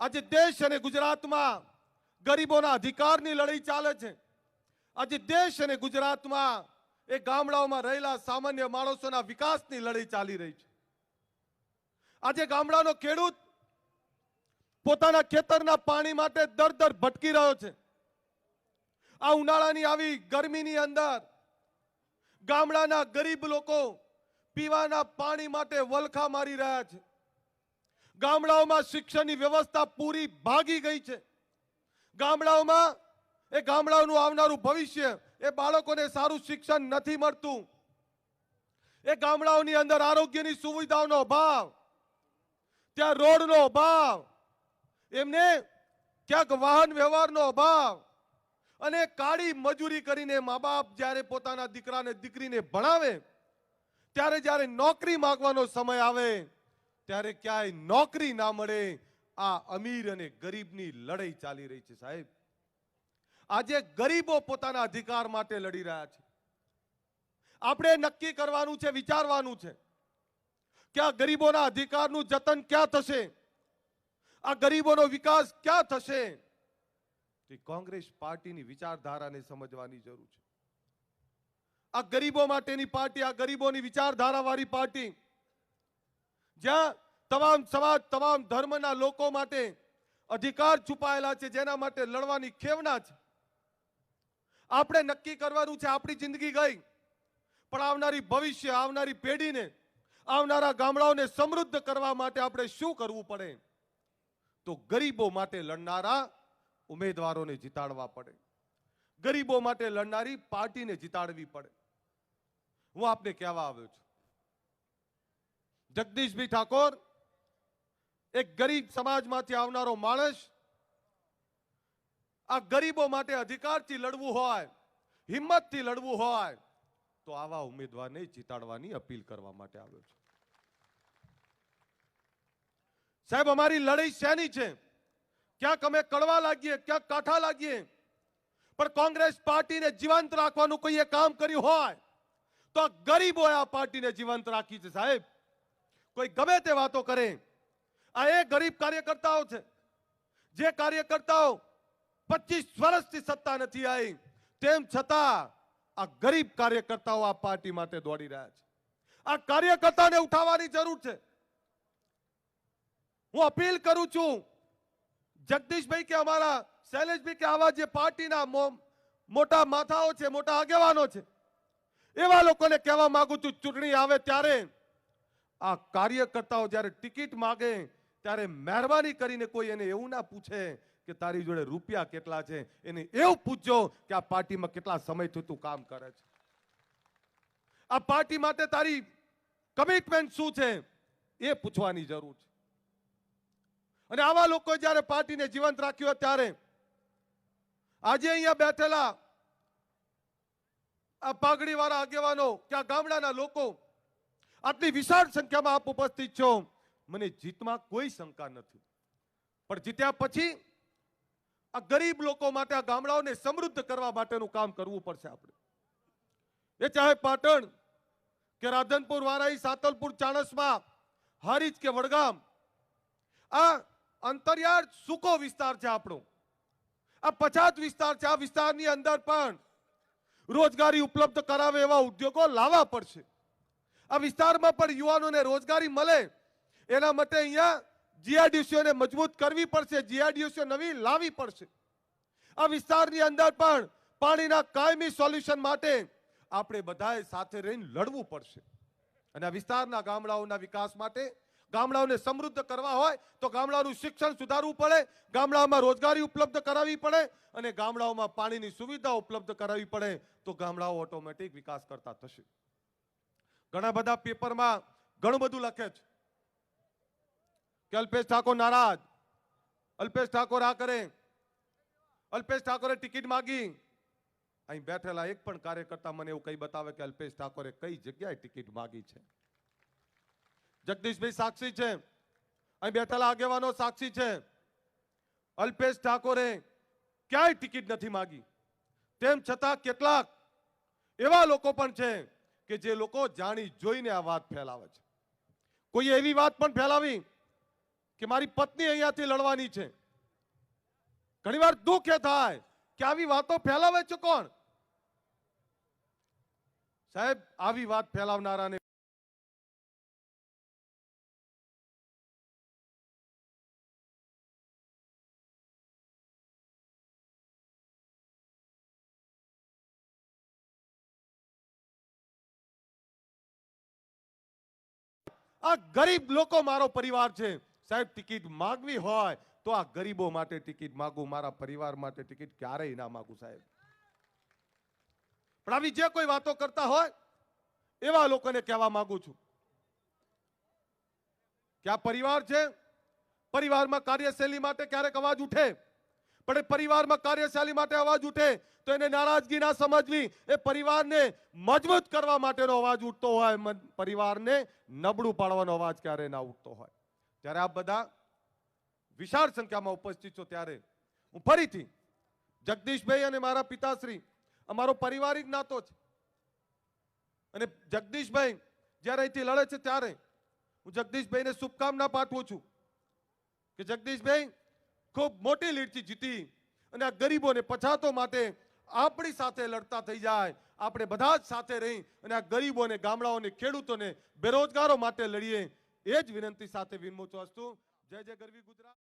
આજે દેશ અને ગુજરાતમાં ગરીબોના અધિકારની લડાઈ ચાલે છે. આજે દેશ અને ગુજરાતમાં એ ગામડાઓમાં રહેલા સામાન્ય માણસોના વિકાસની લડાઈ ચાલી રહી છે. આજે ગામડાનો ખેડૂત પોતાના ખેતરના પાણી માટે દર દર ભટકી રહ્યો છે. આ ઉનાળાની આવી ગરમીની અંદર ગામડાના ગરીબ લોકો પીવાના પાણી માટે વલખા મારી રહ્યા છે. ગામડાઓમાં શિક્ષણની વ્યવસ્થા પૂરી ભાગી ગઈ છે. ગામડાઓમાં, એ ગામડાઓનું આવનારું ભવિષ્ય, એ બાળકોને સારું શિક્ષણ નથી મળતું. એ ગામડાઓની અંદર આરોગ્યની સુવિધાઓનો અભાવ, ત્યાં રોડનો અભાવ, એમને ક્યાંક વાહન વ્યવહારનો અભાવ અને કાળી મજૂરી કરીને મા બાપ જ્યારે પોતાના દીકરાને, દીકરીને ભણાવે, ત્યારે જ્યારે નોકરી માંગવાનો સમય આવે ત્યારે ક્યાંય નોકરી ના મળે, આ અમીર અને ગરીબની લડાઈ ચાલી રહી છે સાહેબ. આજે ગરીબો પોતાના અધિકાર માટે લડી રહ્યા છે. આપણે નક્કી કરવાનું છે, વિચારવાનું છે કે આ ગરીબોના અધિકારનું જતન ક્યાં થશે? આ ગરીબોનો વિકાસ ક્યાં થશે? તે કોંગ્રેસ પાર્ટીની વિચારધારાને સમજવાની જરૂર છે. આ ગરીબો માટેની પાર્ટી, આ ગરીબોની વિચારધારાવાળી પાર્ટી જ્યાં તમામ સમાજ, તમામ ધર્મના લોકો માટે અધિકાર છુપાયેલા છે, જેના માટે લડવાની ખેવના છે. આપણે નક્કી કરવાનું છે, આપણી જિંદગી ગઈ. પણ આવનારી ભવિષ્ય, આવનારી પેઢીને, આવનારા ગામડાઓને સમૃદ્ધ કરવા માટે આપણે શું કરવું પડે? તો ગરીબો માટે લડનારા ઉમેદવારોને જીતાડવા પડે. ગરીબો માટે લડનારી પાર્ટીને જીતાડવી પડે. હું આપને કહેવા આવ્યો છું. જગદીશભાઈ ઠાકોર, એક ગરીબ સમાજમાંથી આવનારો માણસ, આ ગરીબો માટે અધિકારથી લડવું હોય, હિંમતથી લડવું હોય, તો આવા ઉમેદવારને જીતાડવાની અપીલ કરવા માટે આવ્યો છે. સાહેબ, અમારી લડાઈ શેની છે? ક્યાંક અમે કડવા લાગીએ, ક્યાંક કાંઠા લાગીએ, પણ કોંગ્રેસ પાર્ટીને જીવંત રાખવાનું કોઈએ કામ કર્યું હોય, તો ગરીબોએ આ પાર્ટીને જીવંત રાખી છે સાહેબ. કોઈ ગમે તે વાતો કરે. આ એ ગરીબ કાર્યકર્તાઓ છે. જે કાર્યકર્તાઓ પચીસ વર્ષથી સત્તા નથી આવી, તેમ છતાં આ ગરીબ કાર્યકર્તાઓ આ પાર્ટી માટે દોડી રહ્યા છે. આ કાર્યકર્તાને ઉઠાવવાની જરૂર છે. હું અપીલ કરું છું, જગદીશભાઈ કે અમારા, શૈલેષભાઈ કે આવા જે પાર્ટીના મોટા માથાઓ છે, મોટા આગેવાનો છે, એવા લોકોને કહેવા માંગુ છું, ચૂંટણી આવે ત્યારે આ કાર્યકર્તાઓ જ્યારે ટિકિટ માગે, ત્યારે મહેરબાની કરીને કોઈ એને એવું ના પૂછે કે તારી જોડે રૂપિયા કેટલા છે. એને એવું પૂછજો કે આ પાર્ટીમાં કેટલા સમયથી તું કામ કરે છે. આ પાર્ટી માટે તારી કમિટમેન્ટ શું છે? એ પૂછવાની જરૂર છે. અને આવા લોકો જ્યારે પાર્ટીને જીવંત રાખ્યું ત્યારે આજે અહીંયા બેઠેલા આ પાઘડીવાળા આગેવાનો, કે આ ગામડાના લોકો આટલી વિશાળ સંખ્યામાં આપ ઉપસ્થિત છો. મને જીતમાં કોઈ શંકા નથી. પણ જીત્યા પછી આ ગરીબ લોકો માટે, આ ગામડાઓને સમૃદ્ધ કરવા માટેનું કામ કરવું પડશે આપણે. એ ચાહે પાટણ કે રાધનપુર વારાઈ સાતલપુર, ચાણસમાં, હારીજ કે વડગામ, આ અંતરિયાળ સૂકો વિસ્તાર છે આપણો. આ પછાત વિસ્તાર છે. આ વિસ્તારની અંદર પણ રોજગારી ઉપલબ્ધ કરાવે એવા ઉદ્યોગો લાવવા પડશે. આ વિસ્તારમાં પણ યુવાનોને રોજગારી મળે. એના માટે અહીંયા જીઆરડીસીઓને મજબૂત કરવી પડશે, જીઆરડીસીઓ નવી લાવવી પડશે. આ વિસ્તારની અંદર પણ પાણીના કાયમી સોલ્યુશન માટે આપણે બધાએ સાથે રહીને લડવું પડશે. અને આ વિસ્તારના ગામડાઓના વિકાસ માટે ગામડાઓને સમૃદ્ધ કરવા હોય તો ગામડાઓનું શિક્ષણ સુધારવું પડે, ગામડાઓમાં રોજગારી ઉપલબ્ધ કરાવવી પડે અને ગામડાઓમાં પાણીની સુવિધા ઉપલબ્ધ કરાવવી પડે તો ગામડાઓ ઓટોમેટિક વિકાસ કરતા થશે. ઘણા બધા પેપરમાં ઘણું બધું લખે છે. કે અલ્પેશ ઠાકોર નારાજ, અલ્પેશ ઠાકોર આ કરે, અલ્પેશ ઠાકોરે ટિકિટ માગી. અહીં બેઠેલા એક પણ કાર્યકર્તા મને એવું કઈ બતાવે કે અલ્પેશ ઠાકોરે કઈ જગ્યાએ ટિકિટ માગી છે? જગદીશભાઈ સાક્ષી છે. અહીં બેઠેલા આગેવાનો સાક્ષી છે. અલ્પેશ ઠાકોરે ક્યાંય ટિકિટ નથી માગી? તેમ છતાં કેટલાક એવા લોકો પણ છે કે જે લોકો જાણી જોઈને આ વાત ફેલાવે છે. કોઈ એવી વાત પણ ફેલાવી કે મારી પત્ની અહીંયાથી લડવાની છે? ઘણીવાર દુઃખ એ થાય કે આવી વાતો ફેલાવે છે કોણ? સાહેબ, આવી વાત ફેલાવનારાને આ ગરીબ લોકો મારો પરિવાર છે. સાહેબ, ટિકિટ માગવી હોય તો આ ગરીબો માટે ટિકિટ માગું, મારા પરિવાર માટે ટિકિટ ક્યારેય ના માગું, સાહેબ. પણ આવી જે કોઈ વાતો કરતા હોય, એવા લોકોને કહેવા માંગુ છું. કે આ પરિવાર છે? પરિવારમાં કાર્યશૈલી માટે ક્યારેક અવાજ ઉઠે? પણ એ પરિવારમાં કાર્યશૈલી માટે અવાજ ઉઠે તો એને નારાજગી ના સમજવી, એ પરિવારને મજબૂત કરવા માટેનો અવાજ ઉઠતો હોય પરિવારને નબળું પાડવાનો અવાજ ક્યારે ના ઉઠતો હોય. ત્યારે આપ બધા વિશાળ સંખ્યામાં ઉપસ્થિત છો ત્યારે હું ફરીથી જગદીશભાઈ અને મારા પિતાશ્રી, અમારો પારિવારિક નાતો છે. અને જગદીશભાઈ જ્યારે અહીંથી લડે છે ત્યારે હું જગદીશભાઈને શુભકામના પાઠવું છું કે જગદીશભાઈ ખૂબ મોટી લીડથી જીતી અને આ ગરીબોને પછાતો માટે આપણી સાથે લડતા થઈ જાય. આપણે બધા જ સાથે રહી અને આ ગરીબોને, ગામડાઓને, ખેડૂતોને બેરોજગારો માટે લડીએ. એ જ વિનંતી સાથે છું જય જય ગરવી ગુજરાત.